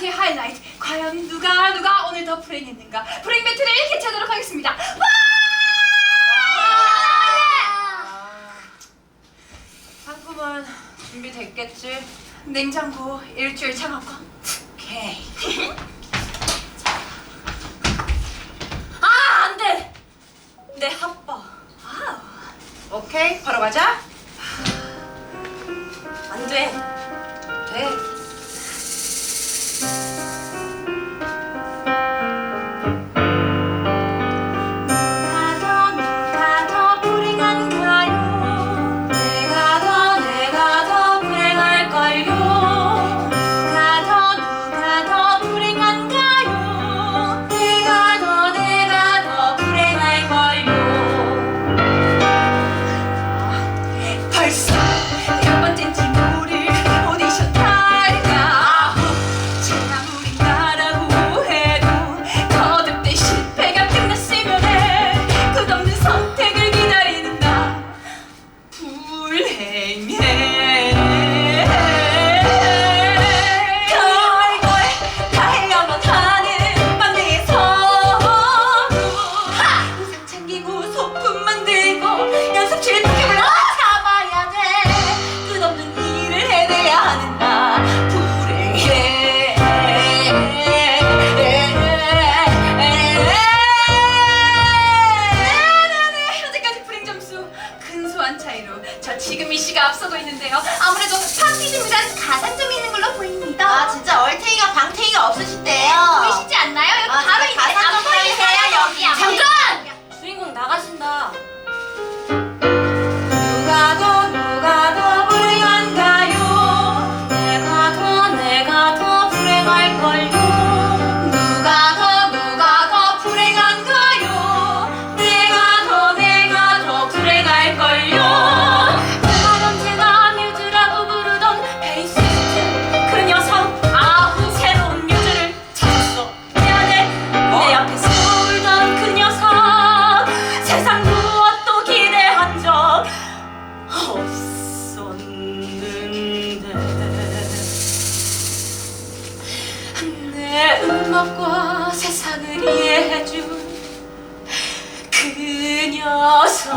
파티의 하이라이트 과연 누가 누가 오늘 더 불행했는가 불행 배틀을 개최하도록 하겠습니다 와! 상품은 준비됐겠지? 냉장고 일주일 창업권 오케이. 아 안돼 내 핫바 오케이, 바로 가자. 안돼 돼. I 차이로 저 지금 이 씨가 앞서고 있는데요 아무래도 파티즘이란 가산점이 있는 걸로 보입니다 아 진짜 얼탱이가 방탱이가 없으시대요. 보이시지 않나요? 여기 아, 바로 진짜 있네 안 가산점 보이세요 보이세요? 여기 안 잠깐! 주인공 나가신다. 내 음악과 세상을 이해해준 그 녀석